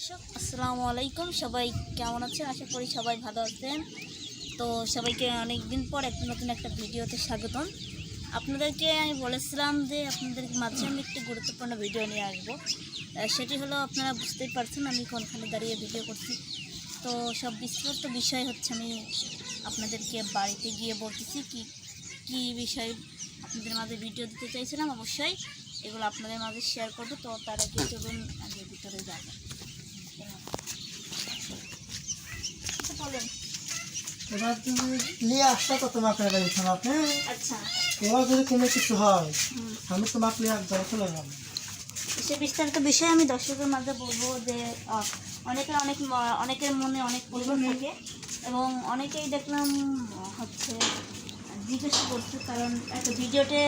আসসালামু আলাইকুম সবাই কেমন আছেন? আশা করি সবাই ভালো আছেন। তো সবাইকে অনেক দিন পর একটা নতুন একটা ভিডিওতে স্বাগতম। আপনাদেরকে আমি বলেছিলাম যে আপনাদের মাঝে আমি একটি গুরুত্বপূর্ণ ভিডিও নিয়ে আসব। সেটি হলো আপনারা বুঝতেই পারছেন আমি কোনখানে দাঁড়িয়ে ভিডিও করছি। তো সব বিস্তৃত বিষয় হচ্ছে আমি আপনাদেরকে বাড়িতে গিয়ে বলতেছি কি কি বিষয় আপনাদের মাঝে ভিডিও দিতে চাইছিলাম। অবশ্যই এগুলো আপনাদের মাঝে শেয়ার করব। তো তার আগে চলুন আগে ভিতরে যাব এবার তুমি নিয়ে তো তোমাকে আচ্ছা। এবার যদি কোনো কিছু হয়। আমি তোমাকে নিয়ে একদম চলে যাব। সে বিস্তারিত বিষয়ে আমি দর্শকের মাঝে বলব যে অনেকের অনেক অনেকের মনে অনেক প্রশ্ন থাকে এবং অনেকেই দেখলাম হচ্ছে জিজ্ঞেস করছে কারণ একটা ভিডিওতে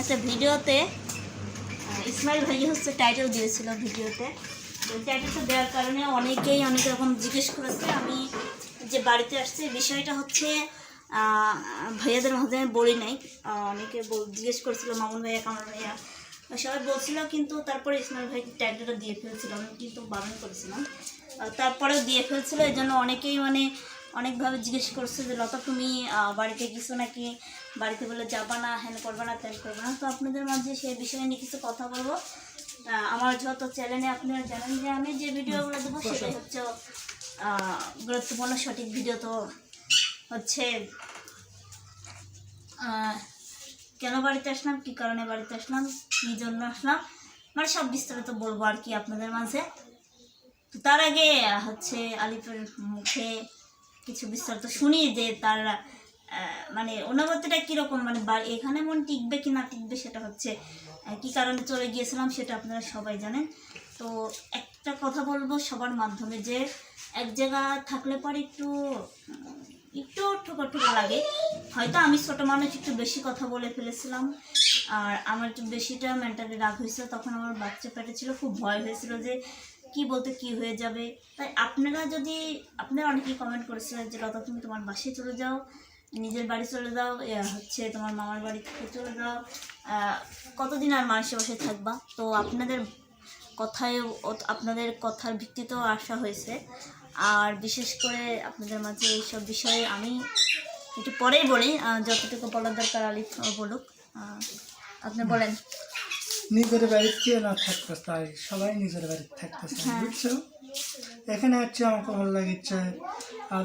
একটা ভিডিওতে ইসমাইল ভাই হচ্ছে টাইটেল দিয়েছিল ভিডিওতে। টাইটেলটা দেওয়ার কারণে অনেকেই অনেক রকম জিজ্ঞেস করেছে। আমি যে বাড়িতে আসছে বিষয়টা হচ্ছে ভাইয়াদের মাঝে আমি বলি নাই। অনেকে জিজ্ঞেস করেছিল, মামুন ভাইয়া, কামাল ভাইয়া। সবাই বলছিল, কিন্তু তারপরে ইসমাইল ভাই ট্যাগটা দিয়ে ফেলছিল, আমি কিন্তু বারণ করেছিলাম। তারপরেও দিয়ে ফেলছিল, এই জন্য অনেকেই মানে অনেকভাবে জিজ্ঞেস করছে যে, লতা, তুমি বাড়িতে গেছো নাকি? বাড়িতে বলে, যাবা না হ্যান করবা না ত্যান করবা না। তো আপনাদের মাঝে সেই বিষয়ে নিয়ে কিছু কথা বলব। আমার যত চ্যানেলে আপনারা জানেন যে আমি যে ভিডিওগুলো দেবো সেটাই হচ্ছে গুরুত্বপূর্ণ সঠিক ভিডিও তো হচ্ছে কেন বাড়িতে আসলাম কী কারণে বাড়িতে আসলাম কী জন্য আসলাম মানে সব বিস্তারিত বলব আর কি আপনাদের মাঝে। তো তার আগে হচ্ছে আলিফের মুখে কিছু বিস্তারিত শুনি যে তার আহ, মানে অনুভূতিটা কীরকম মানে এখানে মন টিকবে কি না টিকবে সেটা হচ্ছে কী কারণে চলে গিয়েছিলাম সেটা আপনারা সবাই জানেন। তো একটা কথা বলব সবার মাধ্যমে যে এক জায়গা থাকলে পরে একটু একটু ঠোকা ঠোকা লাগে। হয়তো আমি ছোটো মানুষ, একটু বেশি কথা বলে ফেলেছিলাম। আর আমার একটু বেশিটা মেন্টালি রাগ হয়েছিল। তখন আমার বাচ্চা পেটে ছিল, খুব ভয় হয়েছিল যে কি বলতে, কি হয়ে যাবে। তাই আপনারা যদি, আপনারা অনেকেই কমেন্ট করেছিলেন যে, লতা, তুমি তোমার বাসায় চলে যাও। নিজের বাড়ি চলে যাও হচ্ছে তোমার মামার বাড়ি থেকে চলে যাও। কতদিন আর মানুষের বসে থাকবা? তো আপনাদের কথায় আপনাদের কথার ভিত্তিতেও আসা হয়েছে। আর বিশেষ করে আপনাদের মাঝে এইসব বিষয়ে আমি একটু পরেই বলি যতটুকু বলার দরকার আলিফ বলুক। আপনি বলেন। নিজের বাড়িতে না থাকতে তাই সবাই নিজের বাড়িতে থাকতে হ্যাঁ। বুঝছ? এখানে হচ্ছে আমাকে ভালো লাগছে। আর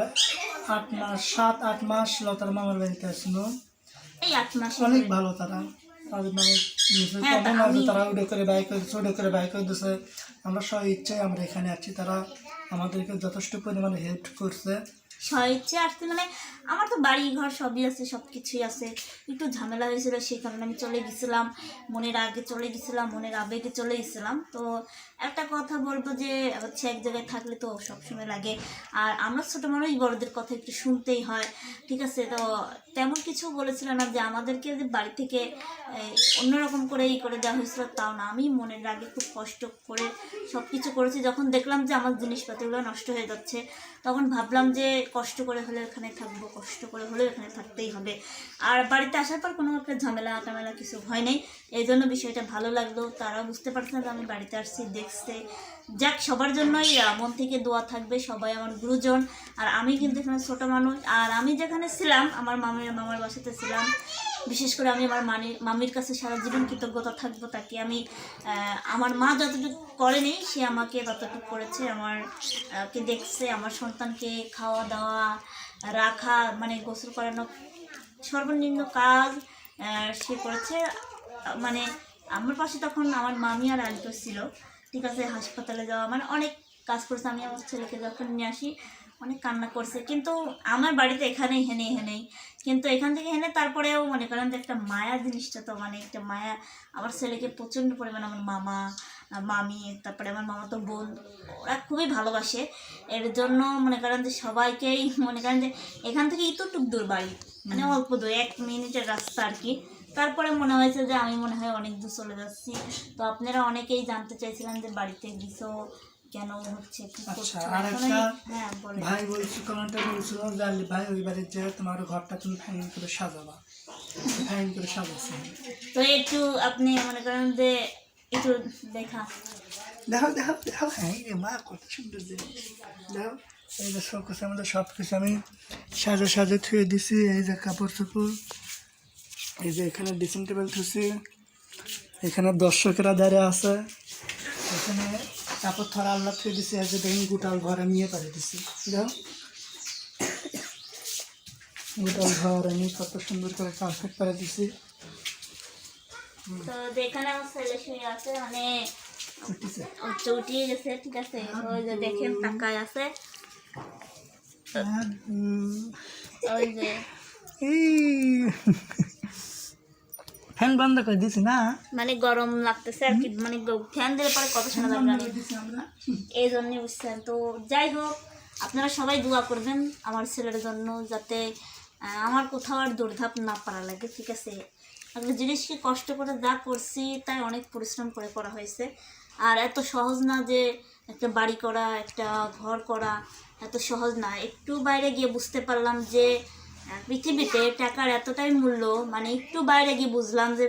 আট মাস সাত আট মাস লতার মামার বাড়িতে আসলো। এই আট মাস অনেক ভালো তারা। তাদের মানে হ্যাঁ, তা কেমন আছে তারা উডে করে বাইক করে উডে করে বাইক করে দিচ্ছে আমরা সব ইচ্ছায় আমরা এখানে আছি তারা আমাদেরকে যথেষ্ট পরিমাণে হেল্প করছে। স্বইচ্ছে আসতে মানে আমার তো বাড়ি ঘর সবই আছে সব কিছুই আছে। একটু ঝামেলা হয়েছিল, সেই কারণে আমি চলে গেছিলাম, মনের আগে চলে গেছিলাম, মনের আবেগে চলে গেছিলাম। তো একটা কথা বলব যে, হচ্ছে এক জায়গায় থাকলে তো সবসময় লাগে। আর আমরা ছোটো মানুষ বড়দের কথা একটু শুনতেই হয়, ঠিক আছে? তো তেমন কিছু বলেছিল না যে, আমাদেরকে যে বাড়ি থেকে অন্যরকম করে এই করে দেওয়া হয়েছিল, তাও না। আমি মনের আগে খুব কষ্ট করে সব কিছু করেছি। যখন দেখলাম যে, আমার জিনিসপাতিগুলো নষ্ট হয়ে যাচ্ছে, তখন ভাবলাম যে কষ্ট করে হলে এখানে থাকব, কষ্ট করে হলেও এখানে থাকতেই হবে। আর বাড়িতে আসার পর কোনো একটা ঝামেলা টামেলা কিছু হয় নাই। এই জন্য বিষয়টা ভালো লাগল। তারা বুঝতে পারছে না আমি বাড়িতে আসছি, দেখছে। যাক, সবার জন্যই মন থেকে দোয়া থাকবে। সবাই আমার গুরুজন। আর আমি কিন্তু এখানে ছোটো মানুষ। আর আমি যেখানে ছিলাম, আমার মামের মামার বাসাতে ছিলাম। বিশেষ করে আমি আমার মানি, মামির কাছে সারা জীবন কৃতজ্ঞতা থাকব তাকে। আমি আমার মা যতটুকু করেনি, সে আমাকে ততটুকু করেছে। আমার কে দেখছে, আমার সন্তানকে খাওয়া দাওয়া, রাখা মানে গোসল করানো, সর্বনিম্ন কাজ সে করেছে। মানে আমার পাশে তখন আমার মামি আর আলিপুর ছিল। ঠিক আছে, হাসপাতালে যাওয়া মানে অনেক কাজ করেছে। আমি আমার ছেলেকে যখন নিয়ে আসি অনেক কান্না করছে। কিন্তু আমার বাড়িতে এখানেই হেনে হেনেই। কিন্তু এখান থেকে হেনে তারপরেও মনে করেন যে একটা মায়া জিনিসটা তো মানে একটা মায়া। আমার ছেলেকে প্রচণ্ড পরিমাণে আমার মামা মামি তারপরে আমার মামা তো বোন ওরা খুবই ভালোবাসে। এর জন্য মনে করেন যে সবাইকেই মনে করেন যে এখান থেকে ইতটুক দূর বাড়ি। মানে অল্প দূর এক মিনিটের রাস্তা আর কি। তারপরে মনে হয়েছে যে আমি মনে হয় অনেক দূর চলে যাচ্ছি। তো আপনারা অনেকেই জানতে চাইছিলেন যে বাড়িতে গিয়েছো কেন হচ্ছে কি আচ্ছা, আর একটা আমি- হ্যাঁ ভাই বলছি কমেন্টে বলছিল আলি ভাই ওই বাড়ির যে তোমার ঘরটা তুমি ফাইন করে সাজাবা। ফাইন করে সাজাচ্ছে। তো একটু আপনি মনে করেন যে একটু দেখা। দেখো দেখো দেখো হ্যাঁ রে মা কত সুন্দর জিনিস। দেখো এই যে সব কিছু আমাদের সব কিছু আমি সাজে সাজে থুয়ে দিছি। এই যে কাপড় চোপড় এই যে এখানে ড্রেসিং টেবিল থুছি এখানে দর্শকেরা দাঁড়িয়ে আছে। এখানে কাপড় থরা আল্লাহ থুয়ে দিছি এই যে দেখুন গোটাল ঘর আমি ইয়ে করে দিছি। দেখো গোটাল ঘর আমি কত সুন্দর করে কাপড় করে দিছি। তো এখানে আমার ছেলে শুয়ে আছে মানে উঠিয়ে গেছে ঠিক আছে? ওই যে দেখেন টাকায় আছে। ওই যে ফ্যান বন্ধ করে দিছি না। মানে গরম লাগতেছে আর কি মানে ফ্যান দিলে পরে কত শোনা যাবে না। আমরা। এই জন্যই বুঝছেন। তো যাই হোক আপনারা সবাই দোয়া করবেন আমার ছেলের জন্য যাতে আমার কোথাও আর দৌড়ধাপ না পারা লাগে ঠিক আছে? একটা জিনিসকে কষ্ট করে যা করছি তাই অনেক পরিশ্রম করে করা হয়েছে। আর এত সহজ না যে একটা বাড়ি করা একটা ঘর করা এত সহজ না। একটু বাইরে গিয়ে বুঝতে পারলাম যে পৃথিবীতে টাকার এতটাই মূল্য মানে একটু বাইরে গিয়ে বুঝলাম যে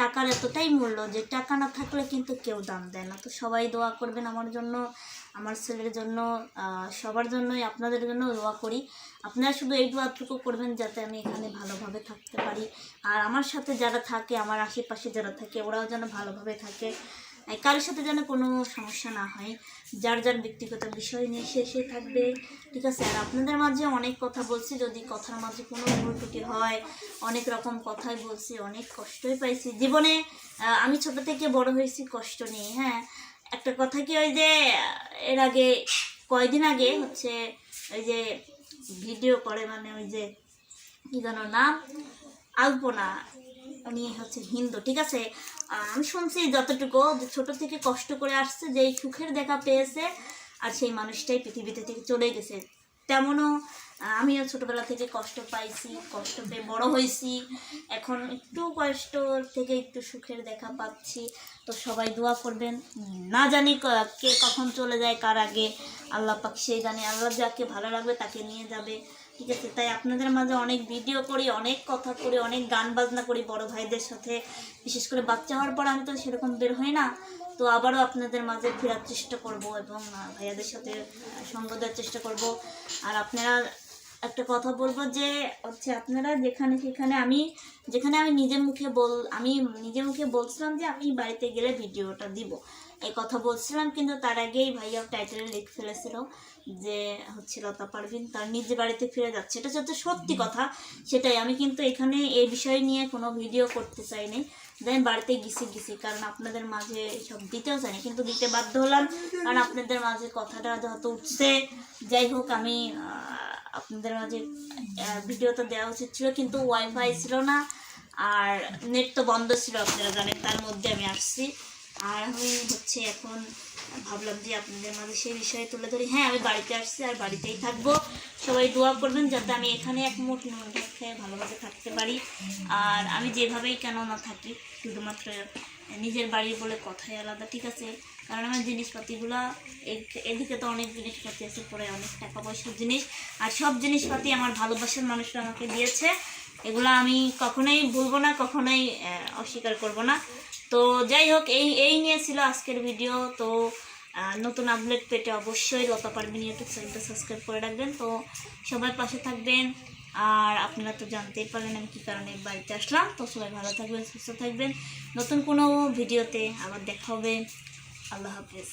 টাকার এতটাই মূল্য যে টাকা না থাকলে কিন্তু কেউ দাম দেয় না। তো সবাই দোয়া করবেন আমার জন্য, আমার ছেলের জন্য সবার জন্যই, আপনাদের জন্য দোয়া করি। আপনারা শুধু এই দোয়াটুকু করবেন যাতে আমি এখানে ভালোভাবে থাকতে পারি। আর আমার সাথে যারা থাকে, আমার আশেপাশে যারা থাকে, ওরাও যেন ভালোভাবে থাকে। কারোর সাথে যেন কোনো সমস্যা না হয়, যার যার ব্যক্তিগত বিষয় নিয়ে সে সে থাকবে, ঠিক আছে? আর আপনাদের মাঝে অনেক কথা বলছি, যদি কথার মাঝে কোনো ভুল ত্রুটি হয়, অনেক রকম কথাই বলছি, অনেক কষ্টই পাইছি। জীবনে আমি ছোট থেকে বড় হয়েছি কষ্ট নিয়ে হ্যাঁ? একটা কথা কি ওই যে, এর আগে, কয়দিন আগে হচ্ছে, ওই যে ভিডিও করে মানে ওই যে, কি যেন নাম? আলপনা উনি হচ্ছে হিন্দু, ঠিক আছে? আমি শুনছি যতটুকু যে ছোট থেকে কষ্ট করে আসছে যে সুখের দেখা পেয়েছে, আর সেই মানুষটাই পৃথিবীতে থেকে চলে গেছে। তেমনও আমিও ছোটবেলা থেকে কষ্ট পাইছি, কষ্ট পেয়ে বড় হয়েছি। এখন একটু কষ্ট থেকে একটু সুখের দেখা পাচ্ছি। তো সবাই দোয়া করবেন। না জানি কে কখন চলে যায়, কার আগে। আল্লাহ পাক সেই জানে। আল্লাহ যাকে ভালো লাগবে তাকে নিয়ে যাবে। ঠিক আছে? তাই আপনাদের মাঝে অনেক ভিডিও করি, অনেক কথা করি, অনেক গান বাজনা করি বড় ভাইদের সাথে। বিশেষ করে বাচ্চা হওয়ার পর আমি তো সেরকম বের হই না। তো আবারও আপনাদের মাঝে ফেরার চেষ্টা করব এবং ভাইয়াদের সাথে সঙ্গ দেওয়ার চেষ্টা করব। আর আপনারা একটা কথা বলব যে হচ্ছে আপনারা যেখানে সেখানে আমি যেখানে আমি নিজের মুখে বল আমি নিজের মুখে বলছিলাম যে আমি বাড়িতে গেলে ভিডিওটা দিব। এই কথা বলছিলাম কিন্তু তার আগেই ভাইয়া টাইটেলে লিখে ফেলেছিল যে হচ্ছে লতা পারভিন তার নিজে বাড়িতে ফিরে যাচ্ছে। এটা হচ্ছে সত্যি কথা সেটাই। আমি কিন্তু এখানে এই বিষয় নিয়ে কোনো ভিডিও করতে চাইনি দেন বাড়িতে গেছি গেছি। কারণ আপনাদের মাঝে সব দিতেও চাইনি কিন্তু দিতে বাধ্য হলাম। কারণ আপনাদের মাঝে কথাটা যত উঠছে। যাই হোক আমি আপনাদের মাঝে ভিডিও তো দেওয়া উচিত ছিল, কিন্তু ওয়াইফাই ছিল না, আর নেট তো বন্ধ ছিল, আপনারা জানেন, তার মধ্যে আমি আসছি। আর আমি হচ্ছে এখন ভাবলাম যে আপনাদের মাঝে সেই বিষয়ে তুলে ধরি। হ্যাঁ আমি বাড়িতে আসছি আর বাড়িতেই থাকব। সবাই দোয়া করবেন যাতে আমি এখানে এক মুঠ নুন খেয়ে ভালোভাবে থাকতে পারি। আর আমি যেভাবেই কেন না থাকি, শুধুমাত্র নিজের বাড়ি বলে কথাই আলাদা, ঠিক আছে? কারণ আমার জিনিসপাতিগুলো এদিকে তো অনেক জিনিসপাতি আছে, পরে অনেক টাকা পয়সার জিনিস। আর সব জিনিসপাতি আমার ভালোবাসার মানুষরা আমাকে দিয়েছে। এগুলো আমি কখনোই ভুলবো না, কখনোই অস্বীকার করব না। তো যাই হোক, এই এই নিয়ে ছিল আজকের ভিডিও। তো নতুন আপডেট পেতে অবশ্যই লতা পারবেন ইউটিউব চ্যানেলটা সাবস্ক্রাইব করে রাখবেন। তো সবাই পাশে থাকবেন। আর আপনারা তো জানতেই পারলেন আমি কী কারণে বাড়িতে আসলাম। তো সবাই ভালো থাকবেন, সুস্থ থাকবেন। নতুন কোনো ভিডিওতে আবার দেখা হবে। আল্লাহ হাফেজ।